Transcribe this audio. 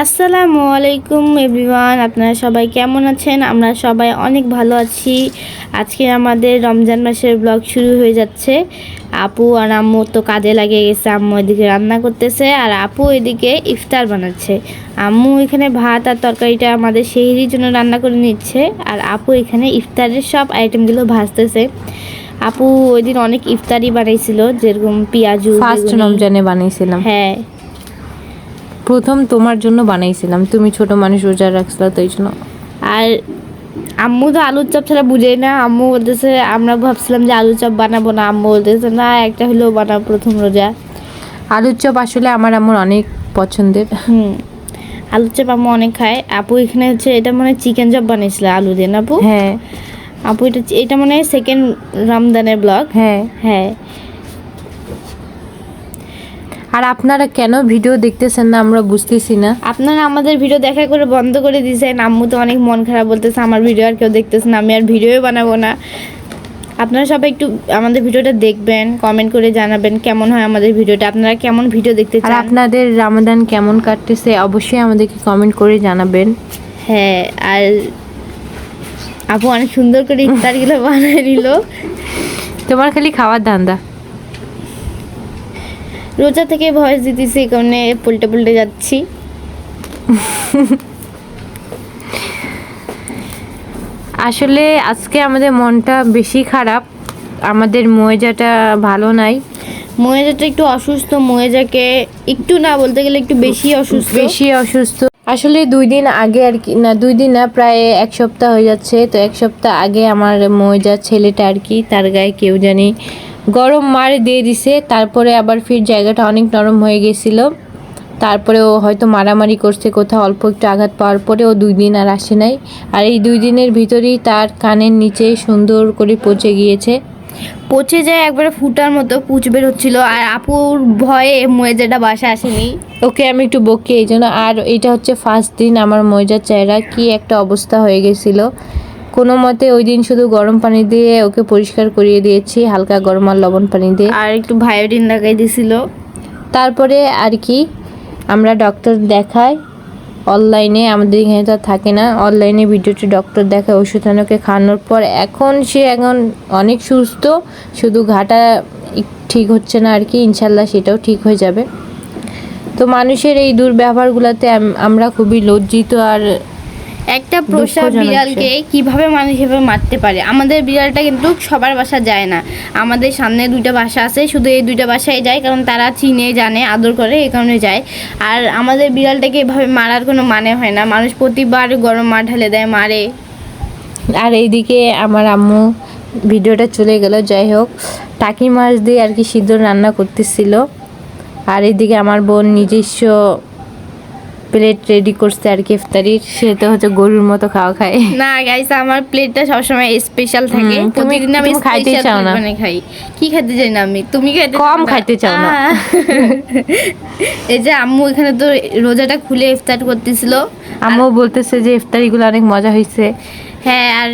আসসালামু আলাইকুম এভরিওয়ান। আপনারা সবাই কেমন আছেন? আমরা সবাই অনেক ভালো আছি। আজকে আমাদের রমজান মাসের ব্লগ শুরু হয়ে যাচ্ছে। আপু আর আম্মু তো কাজে লাগিয়ে গেছে আম্মু এদিকে রান্না করতেছে আর আপু এদিকে ইফতার বানাচ্ছে। আম্মু এখানে ভাত আর তরকারিটা আমাদের সেহরির জন্য রান্না করে নিচ্ছে আর আপু এখানে ইফতারের সব আইটেমগুলো ভাজতেছে। আপু ওই দিন অনেক ইফতারি বানাইছিল যেরকম পেঁয়াজু ফার্স্ট রমজানে বানাইছিলাম। হ্যাঁ। প্রথম তোমার জন্য বানাইছিলাম। তুমি ছোট মানুষ রোজা রাখছিল তো এই জন্য। আর আম্মু তো আলুর চপ ছাড়া বুঝেই না। আম্মু বলতেছে আমরা ভাবছিলাম যে আলুর চপ বানাবো না। আম্মু বলতেছে না একটা হলেও বানাবো প্রথম রোজা। আলুর চপ আসলে আমার আমার অনেক পছন্দের। হুম। আলুর চপ আম্মু অনেক খায়। আপু এখানে হচ্ছে এটা মনে চিকেন চপ বানিয়েছিল আলু দিয়ে আপু? হ্যাঁ। আপু এটা এটা মনে সেকেন্ড রমজানের ব্লগ হ্যাঁ। হ্যাঁ। আর আপনারা কেন ভিডিও দেখতেছেন না? আমরা বুঝতেছি না। আপনারা আমাদের ভিডিও দেখা করে বন্ধ করে দিয়েছেন। আম্মু তো অনেক মন খারাপ বলতেছে আমার ভিডিও আর কেউ দেখতেছে না আমি আর ভিডিও বানাবো না। আপনারা সবাই একটু আমাদের ভিডিওটা দেখবেন কমেন্ট করে জানাবেন কেমন হয় আমাদের ভিডিওটা। আপনারা কেমন ভিডিও দেখতে চান? আপনাদের রামাদান কেমন কাটতেছে অবশ্যই আমাদেরকে কমেন্ট করে জানাবেন। হ্যাঁ আর আপু অনেক সুন্দর করে ইফতারগুলো বানিয়ে নিল তোমার খালি খাওয়ার ধান্দা। রোজা থেকে ভয়েস দিতেছি এই কারণে পল্টে পল্টে যাচ্ছি। আসলে আজকে আমাদের মনটা বেশি খারাপ। আমাদের ময়জাটা ভালো নাই। ময়েজাটা একটু অসুস্থ ময়েজাকে একটু না বলতে গেলে একটু বেশি অসুস্থ। বেশি অসুস্থ। আসলে দুই দিন আগে আর কি না দুই দিন না প্রায় এক সপ্তাহ হয়ে যাচ্ছে। তো এক সপ্তাহ আগে আমার মৌজা ছেলেটা আর কি তার গায়ে কেউ জানি গরম মার দিয়ে দিছে তারপরে আবার ফির জায়গাটা অনেক নরম হয়ে গেছিল। তারপরে ও হয়তো মারামারি করছে কোথাও অল্প একটু আঘাত পাওয়ার পরে ও দুই দিন আর আসে নাই। আর এই দুই দিনের ভিতরেই তার কানের নিচে সুন্দর করে পচে গিয়েছে। পচে যায় একবারে ফুটার মতো পুচ বের হচ্ছিল। আর আপুর ভয়ে ময়েজাটা বাসা আসেনি। ওকে আমি একটু বকি এই জন্য আর এটা হচ্ছে ফার্স্ট দিন আমার ময়জার চেহারা কি একটা অবস্থা হয়ে গেছিল। কোনো মতে ওই দিন শুধু গরম পানি দিয়ে ওকে পরিষ্কার করিয়ে দিয়েছি হালকা গরম আর লবণ পানি দিয়ে। আর একটু ভায়োডিন লাগাই দিছিল। তারপরে আর কি আমরা ডক্টর দেখাই। অনলাইনে আমাদের এখানে তো আর থাকে না। অনলাইনে ভিডিওটি ডক্টর দেখায় ওষুধ আনোকে খাওয়ানোর পর এখন সে এখন অনেক সুস্থ শুধু ঘাটা ঠিক হচ্ছে না আর কি ইনশাল্লাহ সেটাও ঠিক হয়ে যাবে। তো মানুষের এই দুর্ব্যবহারগুলোতে আমরা খুবই লজ্জিত আর একটা প্রসাব বিড়ালকে কীভাবে মানুষ এভাবে মারতে পারে? আমাদের বিড়ালটা কিন্তু সবার বাসা যায় না। আমাদের সামনে দুইটা বাসা আছে শুধু এই দুইটা বাসায় যায় কারণ তারা চিনে জানে আদর করে এই কারণে যায়। আর আমাদের বিড়ালটাকে এভাবে মারার কোনো মানে হয় না। মানুষ প্রতিবার গরম মা ঢালে দেয় মারে। আর এইদিকে আমার আম্মু ভিডিওটা চলে গেল যাই হোক। টাকি মাছ দিয়ে আর কি সিদ্ধ রান্না করতেছিল। আর এইদিকে আমার বোন নিজস্ব প্লেট রেডি করছে আর কি ইফতারির সে তো হচ্ছে গরুর মতো খাওয়া খায়। না গাইস আমার প্লেটটা সবসময় স্পেশাল থাকে। তুমি- আমি খাইতে চাও না। মানে খাই। কি খেতে চাই না আমি? তুমি খেতে কম খাইতে চাও না। এই যে আম্মু এখানে তো রোজাটা খুলে ইফতার করতেছিল। আম্মু বলতেছে যে ইফতারিগুলো অনেক মজা হয়েছে হ্যাঁ আর